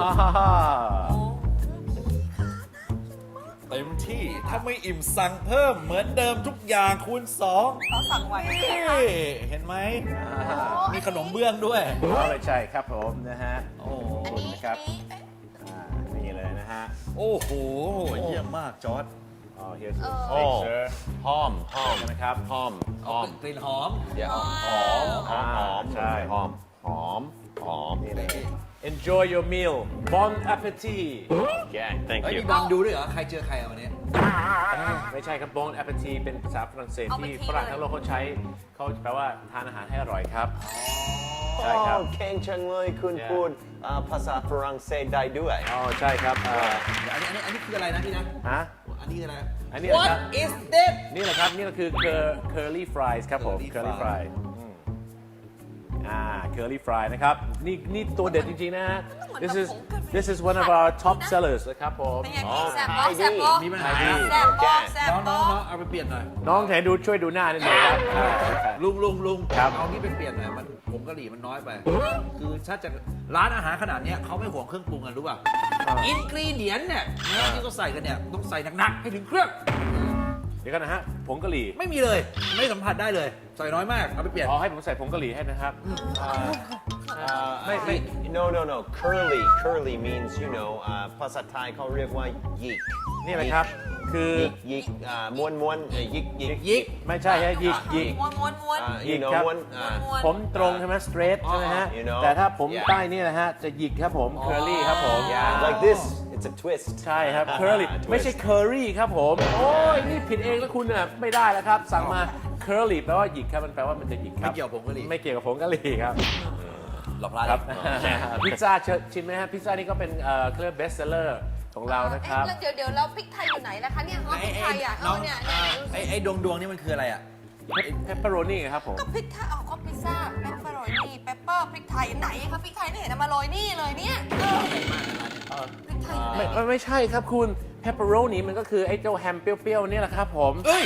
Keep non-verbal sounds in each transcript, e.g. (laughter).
ฮ่าฮ่าฮ่าเต็มที่ถ้าไม่อิ่มสั่งเพิ่มเหมือนเดิมทุกอย่างคูณสองเขาสั่งไว้นี่เห็นไหมมีขนมเบื้องด้วยอ๋อไม่ใช่ครับผมนะฮะโอ้อันนี้นะครับอันนี้เอ๊ะอ่านี่เลยนะฮะโอ้โหเยี่ยมมากจอร์ดอ๋อ here's the เออ steak sir หอมหอมใช่ไหมครับหอมหอมกลิ่นหอมเดี๋ยวว้าวหอมหอมหอมใช่หอมหอมหอมนี่เลย enjoy your meal bon appetit แก thank เฮ้ย you มีบังดูด้วยเหรอ ใครเจอใครเอาวันนี้ ไม่ใช่ครับ bon appetit เป็นภาษาฝรั่งเศสเอาไปที่ทีฝรั่งเลยทั้งโลกเขาใช้เขาแปลว่าทานอาหารให้อร่อยครับ ใช่ครับ โอ้เก่งจังเลยคุณ Yeah. พูดอ่าภาษาฝรั่งเศสได้ด้วย อ๋อใช่ครับอ่าเดี๋ยวอันนี้อันนี้อันนี้คืออะไรนะพี่นะ ฮะอันนี้คืออะไร อันนี้อะไรครับ What is this นี่แหละครับ นี่ก็คือ cur- curly fries ครับผม Curly curly fry fry อืมอ่า curly fry นะครับ นี่นี่ตัวเด็ดจริง ๆ นะฮะ this is this is one of our top sellers นะครับผม เป็นไงอ๋อพี่แซ่บบอกขายดีแซ่บบอกมีปัญหา แซ่บบอกแซ่บน้องบน้องอกน้องเอาไปเปลี่ยนหน่อย น้องแทนดูช่วยดูหน้านิดหนึงครับอ่า ลุงลุงลุงครับ เอานี่ไปเปลี่ยนหน่อยมันผงกะหรี่มันน้อยไป คือถ้าจะร้านอาหารขนาดเนี้ยเขาไม่ห่วงเครื่องปรุงกันรู้ป่ะอินกรีเดียนเนี่ยเนื้อที่เขาใส่กันเนี่ยต้องใส่หนักๆให้ถึงเครื่อง เดี๋ยวกันนะฮะผงกะหรี่ไม่มีเลย ไม่สัมผัสได้เลย ใส่น้อยมาก เอาไปเปลี่ยนอ๋อให้ผมใส่ผงกะหรี่ให้นะครับอ่าอ่าไม่ไม่ no no no curly curly means you know อ่าภาษาไทยเขาเรียกว่ายิกนี่แหละครับ คือ ยิกยิกอ่าม้วนม้วนเอ่อยิกยิกยิก ไม่ใช่ฮะหยิกหยิก ม้วนม้วนม้วน อ่า ยิ you ก know ครับ ม้วนอ่า ม้วน ผมตรงใช่ไหม straight ใช่ไหมฮะ you know แต่ถ้าผม Yeah ใต้นี่นะฮะ จะหยิกครับผม curly ครับผม yeah like this it's a twist ใช่ครับ curly Twist ไม่ใช่ curry ครับผม โอ้ย นี่ผิดเองแล้วคุณน่ะไม่ได้แล้วครับ สั่งมา curly แปลว่าหยิกครับ มันแปลว่ามันจะหยิกครับ ไม่เกี่ยวกับผงกะหรี่ ไม่เกี่ยวกับผงกะหรี่ครับ หลอกลาครับบพิซซ่าเชิญชิมไหมฮะ พิซซ่านี่ก็เป็นเอ่อเครื่อง best seller ของเรานะครับ เอ๊ะแล้วเดี๋ยวเดี๋ยวแล้วพริกไทยอยู่ไหนล่ะคะเนี่ยอ๋อพริกไทยอะเอน้อองเนี่ยเนี่ยดูสิไอ้ไอ้ดวงดวงๆนี่มันคืออะไรอะ pepperoni ครับผม ก็พริกไทยอ๋อก็พิซซ่าเปปเปอโรนี่เปปเปอร์พริกไทยไหนคะพริกไทยไม่เห็นเอามาโรยนี่เลยเนี่ยเออพริก ไทยอยู่ไหนไม่ไม่ไม่ใช่ครับคุณ pepperoni มันก็คือไอ้เจ้าแฮมเปรี้ยวๆเนี่ยแหละครับผมเอ้ย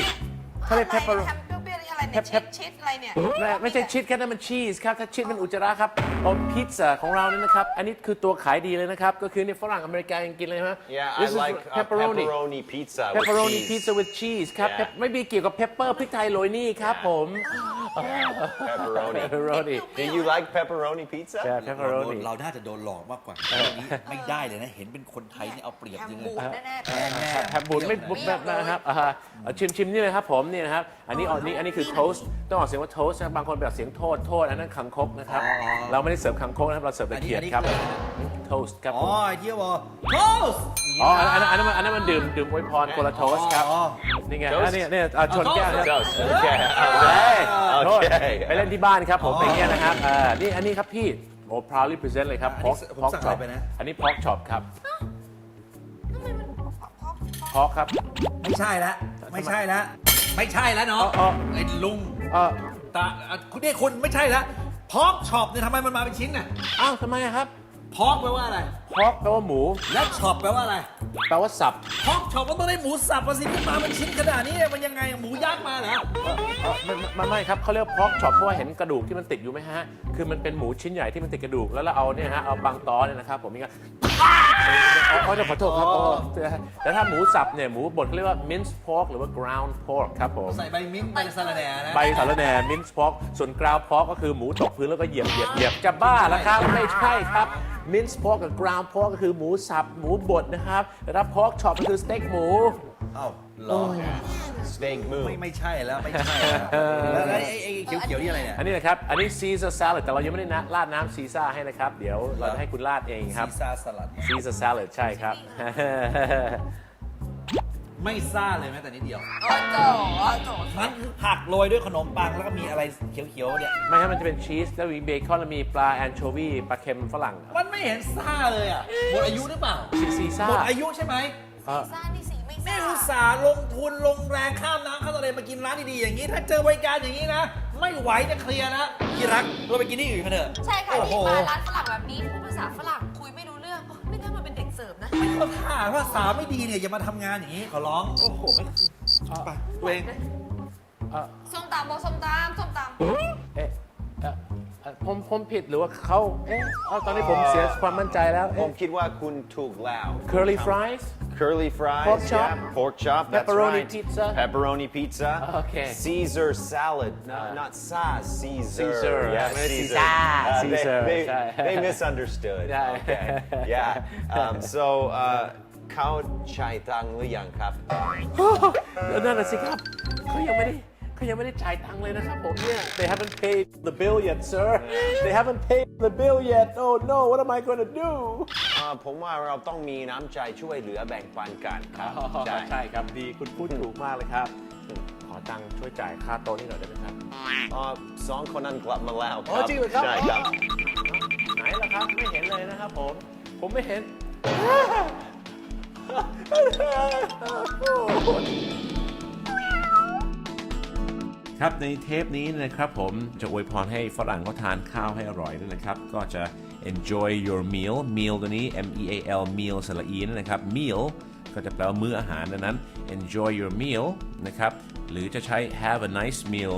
เขาเรียกอะไร pepperoni แฮมเปรี้ยวๆนี่อะไรเนี่ย Pep- ชีส pep- ชีสอะไรเนี่ยไม่ไม่ใช่ชีสครับนั่นมันชีสครับถ้าชีสมันอุจจาระครับเอาพิซซ่าของเรานี่นะครับอันนี้คือตัวขายดีเลยนะครับ ก็คือในฝรั่งอเมริกายังกินเลยนะ yeah I This is like uh, pepperoni pepperoni pizza with pepperoni cheese. pizza with cheese ครับ Yeah. Pep- ไม่มีเกี่ยวกับ pepper พริกไทยโรยนี่ครับผม pepperoni pepperoni do you like pepperoni pizza ใช่ pepperoni เราน่าจะโดนหลอกมากกว่าเรื่องนี้ไม่ได้เลยนะ เห็นเป็นคนไทยนี่เอาเปรียบแฮมจริงเลบูยดแน่ๆแพงแน่แฮมบูนไม่บุกแบบนะครับอ่าฮะเอาชิมชิมนี่เลยครับผมนี่นะครับ อันนี้อันนี้อันนี้คือ toast ต้องออกเสียงว่า toast นะบางคนแบบเสียงโทษโทษอันนั้นคังคกนะครับ เราไม่ได้เสิร์ฟคังคกนะครับ เราเสิร์ฟอัตะนนี้เกียอับนนี้ครับคืออะไรนะ toast ครับอ๋ผอมไอ้ที่บอกโทสอ๋ออันนั้นอันนั้นมันอันนั้นมันดื่มดื่มอวยพรคนละโทสครับ อ๋อ นี่ไง Toast อันนี้เนี่ยอะชนแก้วนะ Toast. Okay. เฮ้ยโอโทษเคไปเล่นที่บ้านครับผมอ๋อเป็นอย่างเงี้ยนะครับอ่านี่อันนี้ครับพี่โอ้ proudly present เลยครับอันนี้ pork ผม pork สั่ง chop อะไรไปนะ อันนี้ pork chop ครับ ทำไมมันพอกพอกพอก pork ครับ ไม่ใช่แล้วไม่ใช่แล้วไม่ใช่แล้วเนาะอ๋ออ๋อ ไอ้ลุงเออตาอะคุณนี่คุณไม่ใช่แล้วพอกช็อปเนี่ยทำไมมันมาเป็นชิ้นน่ะอ้าวทำไมอะครับ พอกแปลว่าอะไร pork แปลว่าหมู และช็อปแปลว่าอะไรแปลว่าสับพอกช็อปก็ต้องได้หมูสับมาสิขึ้นมาเป็นชิ้นขนาดนี้มันยังไงหมูยักษ์มาเหรอเอ่อไม่ไม่ไม่ครับเขาเรียก pork chop เพราะว่าเห็นกระดูกที่มันติดอยู่ไหมฮะ คือมันเป็นหมูชิ้นใหญ่ที่มันติดกระดูก แล้วเราเอาเนี่ยฮะ เอาบางตอเนี่ยนะครับผมนี่ก็อ๋ออ๋อจะขอโทษครับอ๋อ๋ออแต่ถ้าหมูสับเนี่ยหมูบดเขาเรียกว่า minced pork หรือว่า ground pork ครับผม ใส่ใบมิ้นท์ใบสะระแหน่นะใบสาระแหน่ minced pork ส่วน ground pork ก็คือหมูตกพื้นแล้วก็เหยียบเหยียบเหยียบจะบ้าแล้วครับ ไม่ใช่ครับ minced pork กับ ground pork ก็คือหมูสับหมูบดนะครับแต่ถ้า pork chop ก็คือสเต็กหมู เอ้าเหรอ steak move ไม่ไม่ใช่แล้วไม่ใช่แล้วแล้วไอ้ไอ้ไอ้เขียวๆนี่อะไรเนี่ยอันนี้นะครับ อันนี้ Caesar salad แต่เรายังไม่ได้นะราดน้ำซีซ่าให้นะครับ เดี๋ยวเราจะให้คุณราดเองครับซีซ่าสลัด Caesar salad ใช่ครับ ไม่ซ่าเลยแม้แต่นิดเดียว โอ้โจโอ้โจมันคือผักโรยด้วยขนมปังแล้วก็มีอะไรเขียวๆเนี่ย ไม่ให้มันจะเป็นชีสแล้วมีเบคอนแล้วมีปลาแอนโชวีปลาเค็มฝรั่งมันไม่เห็นซ่าเลยอะ หมดอายุหรือเปล่า ซีซีซ่าหมดอายุใช่ไหมเอ่อซ่านี่สีไม่นี่ซ่าอุตส่าห์ลงทุนลงแรงข้ามน้ำข้ามทะเลมากินร้านดีๆอย่างนี้ ถ้าเจอบริการอย่างนี้นะ ไม่ไหวจะเคลียร์นะที่รักเราไปกินที่อื่นกันเถอะใช่ค่ะโอ้โห ที่มาร้านฝรั่งแบบนี้พูดภาษาฝรั่ง เสิร์ฟนะเขาถ่าภาษาไม่ดีเนี่ยอย่ามาทำงานอย่างนี้ขอร้อง โอ้โหไม่ไปตัวเองเอ่อส้มตำบอกส้มตำส้มตำเอ๊ะเอ่อเอ่อผมผมผิดหรือว่าเขาเอ๊ะเอาตอนนี้ผมเสียความมั่นใจแล้วผเอ๊ะ มคิดว่าคุณถูกแล้ว curly fries curly fries Pork chop? yeah pork chop that's Pepperoni right pizza? pepperoni pizza Okay. Caesar salad not not sauce Caesar Caesar, yeah uh, Caesar Caesar. Uh, they- Caesar, they,ใช่ they (laughs) misunderstood Yeah. okay yeah um, so uh เขาใช้ตังค์หรือยังครับ แล้วนั่นน่ะสิครับเขายังไม่ได้เขายังไม่ได้จ่ายตังค์เลยนะครับผมเนี่ย they haven't paid the bill yet sir they haven't paid the bill yet oh no what am I gonna do เอ่อ ผมว่าเราต้องมีน้ำใจช่วยเหลือแบ่งปันกันครับใช่ใช่ครับดีคุณพูดถูกมากเลยครับ ขอตังค์ช่วยจ่ายค่าโต๊ะนี่หน่อยได้ไหมครับเอ่อสองคนนั้นกลับมาแล้วคอ๋อรับจริงเหรอครับ ใช่ครับ ไหนล่ะครับไม่เห็นเลยนะครับผม ผมไม่เห็น ครับในเทปนี้นะครับผมจะอวยพรให้ฝรั่งเขาทานข้าวให้อร่อยด้วยนะครับ ก็จะ enjoy your meal meal ตัวนี้ M E A L meal สระอีนนนะครับ meal ก็จะแปลว่ามื้ออาหารดังนั้น enjoy your meal นะครับ หรือจะใช้ have a nice meal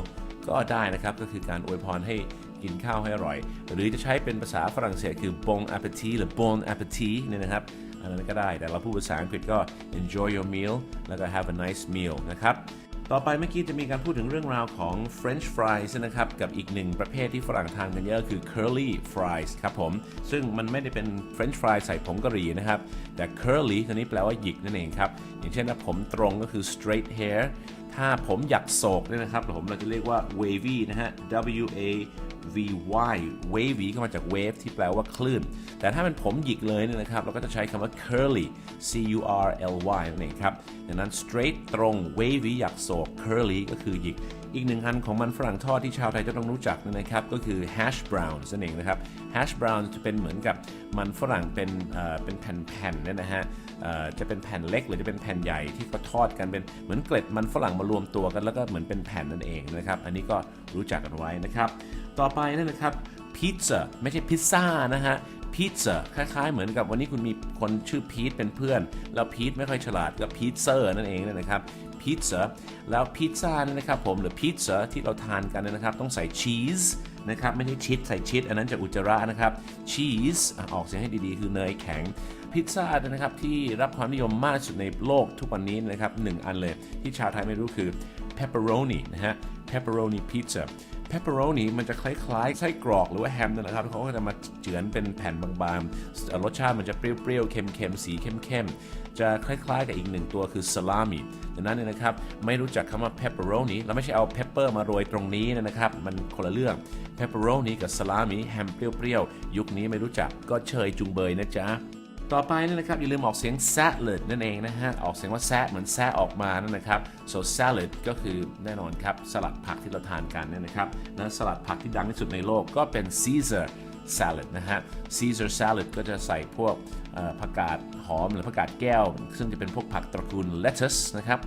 ก็ได้นะครับ ก็คือการอวยพรให้กินข้าวให้อร่อย หรือจะใช้เป็นภาษาฝรั่งเศสคือ bon appetit หรือ bon appetit เนี่ยนะครับ อันนั้นก็ได้ แต่เราพูดภาษาอังกฤษก็ enjoy your meal แล้วก็ have a nice meal นะครับ ต่อไปเมื่อกี้จะมีการพูดถึงเรื่องราวของ French fries นะครับ กับอีกหนึ่งประเภทที่ฝรั่งทานกันเยอะคือ curly fries ครับผม ซึ่งมันไม่ได้เป็น French fries ใส่ผงกะหรี่นะครับ แต่ curly ตัวนี้แปลว่าหยิกนั่นเองครับ อย่างเช่นถ้าผมตรงก็คือ straight hair ถ้าผมหยักโศกเนี่ยนะครับ ผมเราจะเรียกว่า wavy นะฮะ W A V Y wavy ก็มาจาก wave ที่แปลว่าคลื่น แต่ถ้าเป็นผมหยิกเลยเนี่ยนะครับ เราก็จะใช้คำว่า curly C U R L Y นั่นเองครับ ดังนั้น straight ตรง wavy อยากโศก curly ก็คือหยิก อีกหนึ่งอันของมันฝรั่งทอดที่ชาวไทยจะต้องรู้จักนะครับ ก็คือ hash brown นั่นเองนะครับ hash brown จะเป็นเหมือนกับมันฝรั่งเป็นเอ่อเป็นแผ่นๆเนี่ยนะฮะเอ่อจะเป็นแผ่นเล็กหรือจะเป็นแผ่นใหญ่ที่เขาทอดกันเป็นเหมือนเกล็ดมันฝรั่งมารวมตัวกันแล้วก็เหมือนเป็นแผ่นนั่นเองนะครับ อันนี้ก็รู้จักกันไว้นะครับ ต่อไปนั่นนะครับพิซซ่าไม่ใช่พิซซ่านะฮะพิซซ่าคล้ายๆ เหมือนกับวันนี้คุณมีคนชื่อพีทเป็นเพื่อน แล้วพีทไม่ค่อยฉลาดก็พีซเซอร์นั่นเองนะครับพิซซ่าแล้วพิซซ่านี่นะครับผมหรือพิซซ่าที่เราทานกันนะครับ ต้องใส่ชีสนะครับไม่ใช่ชีสใส่ชีสอันนั้นจะอุจจาระนะครับชีสออกเสียงให้ดีๆ คือเนยแข็งพิซซ่านะครับที่รับความนิยมมากที่สุดในโลกทุกวันนี้นะครับหนึ่งอันเลยที่ชาวไทยไม่รู้คือ pepperoni นะฮะ pepperoni pizza pepperoni มันจะคล้ายๆไส้กรอกหรือว่าแฮมนั่นแหละครับเขาก็จะมาเจือนเป็นแผ่นบางๆ รสชาติมันจะเปรี้ยวๆ เค็มๆ สีเข้มๆ จะคล้ายๆ กับอีกหนึ่งตัวคือ salami ดังนั้นเนี่ยนะครับไม่รู้จักคำว่า pepperoni เราไม่ใช่เอา pepper มาโรยตรงนี้นะครับ มันคนละเรื่อง pepperoni กับ salami แฮมเปรี้ยวๆ ยุคนี้ไม่รู้จักก็เชยจุงเบยนะจ๊ะ ต่อไปเนยนะครับอย่าลืมออกเสียง salad นั่นเองนะฮะออกเสียงว่าแซะเหมือนแซะออกมานั่นนะครับ so salad ก็คือแน่นอนครับสลัดผักที่เราทานกันเนี่ยนะครับและสลัดผักที่ดังที่สุดในโลกก็เป็น Caesar salad นะฮะ Caesar salad ก็จะใส่พวกผักกาดหอมหรือผักกาดแก้ว ซึ่งจะเป็นพวกผักตระกูล lettuce นะครับ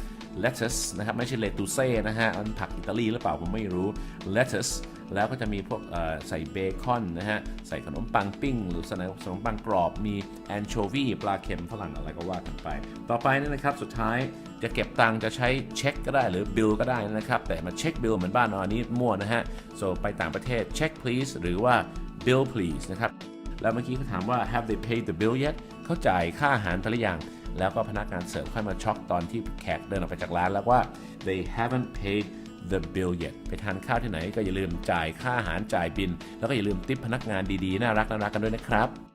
lettuce นะครับไม่ใช่เลตูเซ่นะฮะมันผักอิตาลีหรือเปล่าผมไม่รู้ lettuce แล้วก็จะมีพวกใส่เบคอนนะฮะ ใส่ขนมปังปิ้ง หรือใส่ขนมปังกรอบ มีแอนโชวีปลาเค็มฝรั่งอะไรก็ว่ากันไป ต่อไปนี่นะครับ สุดท้ายจะเก็บตังค์จะใช้เช็คก็ได้หรือบิลก็ได้นะครับ แต่มาเช็คบิลเหมือนบ้านเราอันนี้มั่วนะฮะ so ไปต่างประเทศ check please หรือว่า bill please นะครับ แล้วเมื่อกี้เขาถามว่า have they paid the bill yet เขาจ่ายค่าอาหารไปหรือยังแล้วก็พนักงานเสิร์ฟค่อยมาช็อกตอนที่แขกเดินออกไปจากร้านแล้วว่า they haven't paid the bill yet ไปทานข้าวที่ไหนก็อย่าลืมจ่ายค่าอาหารจ่ายบิน แล้วก็อย่าลืมติปพนักงานดีๆ น่ารักน่ารักกันด้วยนะครับ